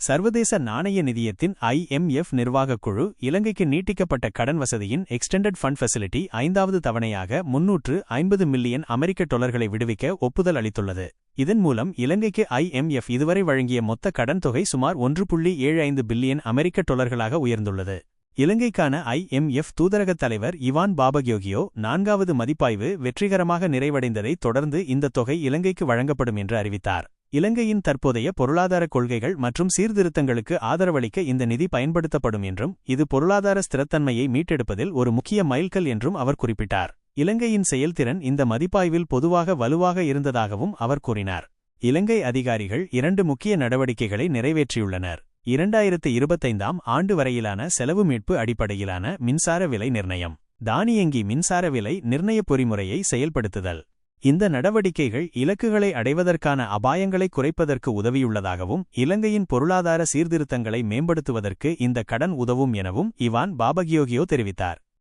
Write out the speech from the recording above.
சர்வதேச நாணய நிதியத்தின் ஐஎம்எஃப் நிர்வாகக் குழு இலங்கைக்கு நீட்டிக்கப்பட்ட கடன் வசதியின் எக்ஸ்டெண்டட் ஃபண்ட் ஃபெசிலிட்டி ஐந்தாவது தவணையாக முன்னூற்று ஐம்பது மில்லியன் அமெரிக்க டொலர்களை விடுவிக்க ஒப்புதல் அளித்துள்ளது. இதன் மூலம் இலங்கைக்கு ஐஎம்எஃப் இதுவரை வழங்கிய மொத்த கடன் தொகை சுமார் ஒன்று புள்ளி ஏழு ஐந்து பில்லியன் அமெரிக்க டொலர்களாக உயர்ந்துள்ளது. இலங்கைக்கான ஐஎம்எஃப் தூதரகத் தலைவர் இவான் பாபகியோகியோ நான்காவது மதிப்பாய்வு வெற்றிகரமாக நிறைவடைந்ததைத் தொடர்ந்து இந்த தொகை இலங்கைக்கு வழங்கப்படும் என்று அறிவித்தார். இலங்கையின் தற்போதைய பொருளாதார கொள்கைகள் மற்றும் சீர்திருத்தங்களுக்கு ஆதரவளிக்க இந்த நிதி பயன்படுத்தப்படும் என்றும் இது பொருளாதார ஸ்திரத்தன்மையை மீட்டெடுப்பதில் ஒரு முக்கிய மைல்கல் என்றும் அவர் குறிப்பிட்டார். இலங்கையின் செயல்திறன் இந்த மதிப்பாய்வில் பொதுவாக வலுவாக இருந்ததாகவும் அவர் கூறினார். இலங்கை அதிகாரிகள் இரண்டு முக்கிய நடவடிக்கைகளை நிறைவேற்றியுள்ளனர். இரண்டாயிரத்து இருபத்தைந்தாம் ஆண்டு வரையிலான செலவு மீட்பு அடிப்படையிலான மின்சார விலை நிர்ணயம். தானியங்கி மின்சார விலை நிர்ணய பொறிமுறையை செயல்படுத்துதல். இந்த நடவடிக்கைகள் இலக்குகளை அடைவதற்கான அபாயங்களை குறைப்பதற்கு உதவியுள்ளதாகவும் இலங்கையின் பொருளாதார சீர்திருத்தங்களை மேம்படுத்துவதற்கு இந்த கடன் உதவும் எனவும் இவான் பாபகியோகியோ தெரிவித்தார்.